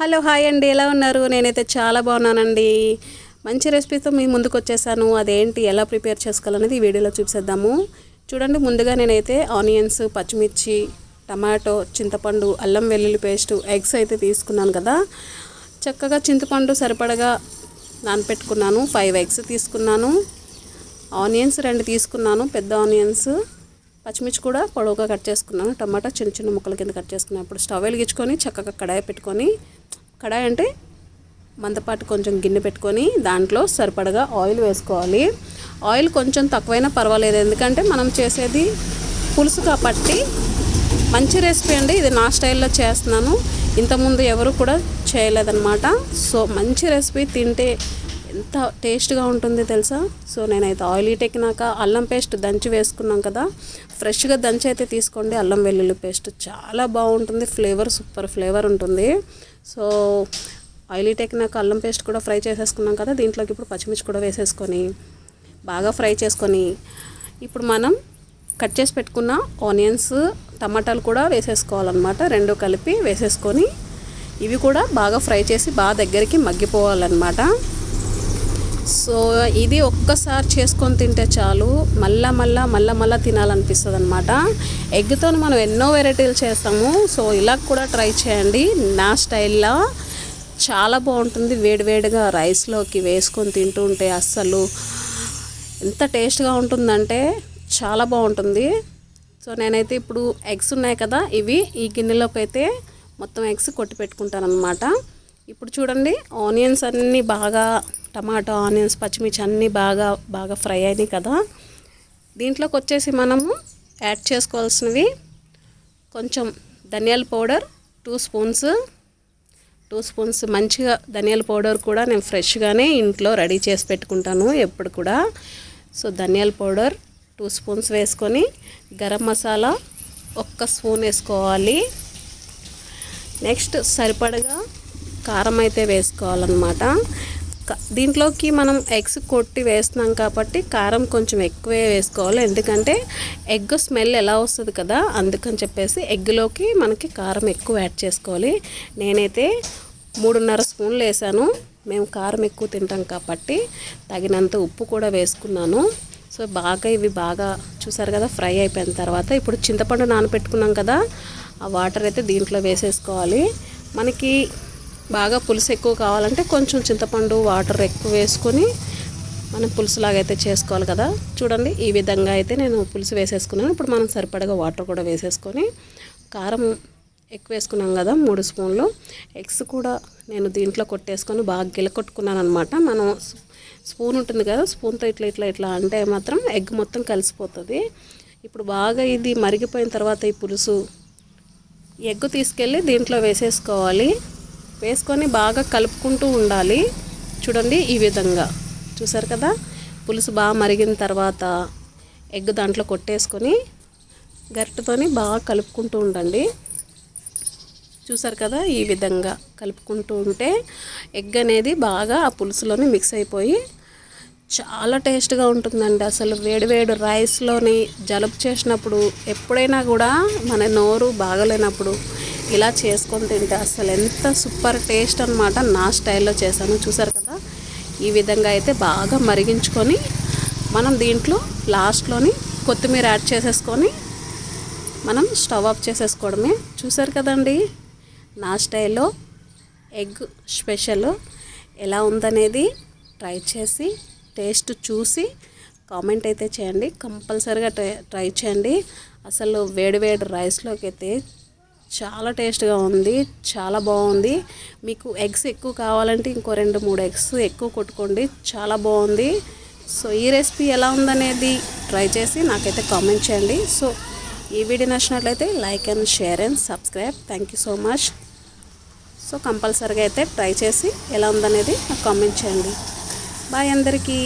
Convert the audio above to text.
Hello hi అండి. ఎలా ఉన్నారు? నేనైతే చాలా బాగున్నానండి. మంచి రెసిపీతో మీ ముందుకు వచ్చేసాను. అదేంటి ఎలా ప్రిపేర్ చేసుకోవాలనేది ఈ వీడియోలో చూపిద్దాము. చూడండి ముందుగా నేనైతే ఆనియన్స్ పచ్చిమిర్చి టమాటో చింతపండు అల్లం వెల్లుల్లి పేస్ట్ ఎగ్స్ అయితే తీసుకున్నాను కదా. చక్కగా చింతపండు సరిపడగా నానపెట్టుకున్నాను. ఫైవ్ ఎగ్స్ తీసుకున్నాను. ఆనియన్స్ రెండు తీసుకున్నాను. పెద్ద ఆనియన్స్. పచ్చిమిర్చి కూడా పొడవుగా కట్ చేసుకున్నాను. టమాటా చిన్న చిన్న ముక్కల కింద కట్ చేసుకున్నాను. ఇప్పుడు స్టవ్ వెలిగించుకొని చక్కగా కడాయి పెట్టుకొని కడాయి అంటే మందపాటి కొంచెం గిన్నె పెట్టుకొని దాంట్లో సరిపడగా ఆయిల్ వేసుకోవాలి. ఆయిల్ కొంచెం తక్కువైనా పర్వాలేదు ఎందుకంటే మనం చేసేది పులుసు కాబట్టి మంచి రెసిపీ అండి. ఇది నా స్టైల్లో చేస్తున్నాను. ఇంతకుముందు ఎవరు కూడా చేయలేదన్నమాట. సో మంచి రెసిపీ తింటే ఎంత టేస్ట్గా ఉంటుంది తెలుసా? సో నేనైతే ఆయిల్ ఎక్కినాక అల్లం పేస్ట్ దంచి వేసుకున్నాం కదా. ఫ్రెష్గా దంచి అయితే తీసుకోండి. అల్లం వెల్లుల్లి పేస్ట్ చాలా బాగుంటుంది. ఫ్లేవర్ సూపర్ ఫ్లేవర్ ఉంటుంది. సో ఆయిల్ టెక్కినాక అల్లం పేస్ట్ కూడా ఫ్రై చేసేసుకున్నాం కదా దీంట్లోకి ఇప్పుడు పచ్చిమిర్చి కూడా వేసేసుకొని బాగా ఫ్రై చేసుకొని ఇప్పుడు మనం కట్ చేసి పెట్టుకున్న ఆనియన్స్ టమాటాలు కూడా వేసేసుకోవాలన్నమాట రెండు కలిపి వేసేసుకొని ఇవి కూడా బాగా ఫ్రై చేసి బాగా దగ్గరికి మగ్గిపోవాలన్నమాట. సో ఇది ఒక్కసారి చేసుకొని తింటే చాలు. మళ్ళా మళ్ళా మళ్ళా మళ్ళా తినాలనిపిస్తుంది అనమాట ఎగ్తో మనం ఎన్నో వెరైటీలు చేస్తాము. సో ఇలా కూడా ట్రై చేయండి. నా స్టైల్లో చాలా బాగుంటుంది. వేడివేడిగా రైస్లోకి వేసుకొని తింటూ ఉంటే అస్సలు ఎంత టేస్ట్గా ఉంటుందంటే చాలా బాగుంటుంది. సో నేనైతే ఇప్పుడు ఎగ్స్ ఉన్నాయి కదా ఇవి ఈ గిన్నెలోకి అయితే మొత్తం ఎగ్స్ కొట్టి పెట్టుకుంటాను అనమాట ఇప్పుడు చూడండి ఆనియన్స్ అన్నీ బాగా టమాటో ఆనియన్స్ పచ్చిమిర్చి అన్నీ బాగా బాగా ఫ్రై అయినాయి కదా. దీంట్లోకి వచ్చేసి మనము యాడ్ చేసుకోవాల్సినవి కొంచెం ధనియాల powder two spoons two spoons మంచిగా ధనియాల పౌడర్ కూడా నేను ఫ్రెష్గానే ఇంట్లో రెడీ చేసి పెట్టుకుంటాను ఎప్పుడు కూడా. సో ధనియాల పౌడర్ టూ స్పూన్స్ వేసుకొని గరం మసాలా ఒక్క స్పూన్ వేసుకోవాలి. నెక్స్ట్ సరిపడగా కారం అయితే వేసుకోవాలన్నమాట. దీంట్లోకి మనం ఎగ్స్ కొట్టి వేస్తున్నాం కాబట్టి కారం కొంచెం ఎక్కువే వేసుకోవాలి. ఎందుకంటే ఎగ్ స్మెల్ ఎలా వస్తుంది కదా అందుకని చెప్పేసి ఎగ్లోకి మనకి కారం ఎక్కువ యాడ్ చేసుకోవాలి. నేనైతే మూడున్నర స్పూన్లు వేసాను. మేము కారం ఎక్కువ తింటాం కాబట్టి తగినంత ఉప్పు కూడా వేసుకున్నాను. సో బాగా ఇవి బాగా చూసారు కదా ఫ్రై అయిపోయిన తర్వాత ఇప్పుడు చింతపండు నానపెట్టుకున్నాం కదా ఆ వాటర్ అయితే దీంట్లో వేసేసుకోవాలి. మనకి బాగా పులుసు ఎక్కువ కావాలంటే కొంచెం చింతపండు వాటర్ ఎక్కువ వేసుకొని మనం పులుసులాగా అయితే చేసుకోవాలి కదా. చూడండి ఈ విధంగా అయితే నేను పులుసు వేసేసుకున్నాను. ఇప్పుడు మనం సరిపడగా వాటర్ కూడా వేసేసుకొని కారం ఎక్కువ వేసుకున్నాం కదా మూడు స్పూన్లు. ఎగ్స్ కూడా నేను దీంట్లో కొట్టేసుకొని బాగా గిలకొట్టుకున్నాను అనమాట మనం స్పూన్ ఉంటుంది కదా స్పూన్తో ఇట్లా ఇట్లా ఇట్లా అంటే మాత్రం ఎగ్ మొత్తం కలిసిపోతుంది. ఇప్పుడు బాగా ఇది మరిగిపోయిన తర్వాత ఈ పులుసు ఎగ్ తీసుకెళ్ళి దీంట్లో వేసేసుకోవాలి. వేసుకొని బాగా కలుపుకుంటూ ఉండాలి. చూడండి ఈ విధంగా. చూసారు కదా? పులుసు బాగా మరిగిన తర్వాత ఎగ్ దాంట్లో కొట్టేసుకొని గరిటతోని బాగా కలుపుకుంటూ ఉండండి. చూసారు కదా? ఈ విధంగా కలుపుకుంటూ ఉంటే ఎగ్ అనేది బాగా ఆ పులుసులోని మిక్స్ అయిపోయి చాలా టేస్ట్గా ఉంటుందండి. అసలు వేడివేడి రైస్లోని జలుబు చేసినప్పుడు ఎప్పుడైనా కూడా మన నోరు బాగలేనప్పుడు ఇలా చేసుకొని తింటే అసలు ఎంత సూపర్ టేస్ట్ అనమాట నా స్టైల్లో చేశాను. చూసారు కదా? ఈ విధంగా అయితే బాగా మరిగించుకొని మనం దీంట్లో లాస్ట్లోని కొత్తిమీర యాడ్ చేసేసుకొని మనం స్టవ్ ఆఫ్ చేసేసుకోవడమే. చూసారు కదండి? నా స్టైల్లో ఎగ్ స్పెషల్ ఎలా ఉందనేది ట్రై చేసి టేస్ట్ చూసి కామెంట్ అయితే చేయండి. కంపల్సరీగా ట్రై ట్రై చేయండి. అసలు వేడి వేడి రైస్లోకి అయితే చాలా టేస్ట్గా ఉంది. చాలా బాగుంది. మీకు ఎగ్స్ ఎక్కువ కావాలంటే ఇంకో రెండు మూడు ఎగ్స్ ఎక్కువ కొట్టుకోండి. చాలా బాగుంది. సో ఈ రెసిపీ ఎలా ఉందనేది ట్రై చేసి నాకైతే కామెంట్ చేయండి. సో ఈ వీడియో నచ్చినట్లయితే like and share and subscribe. Thank you so much. So కంపల్సరీగా అయితే ట్రై చేసి ఎలా ఉందనేది నాకు కామెంట్ చేయండి. బాయ్ అందరికీ.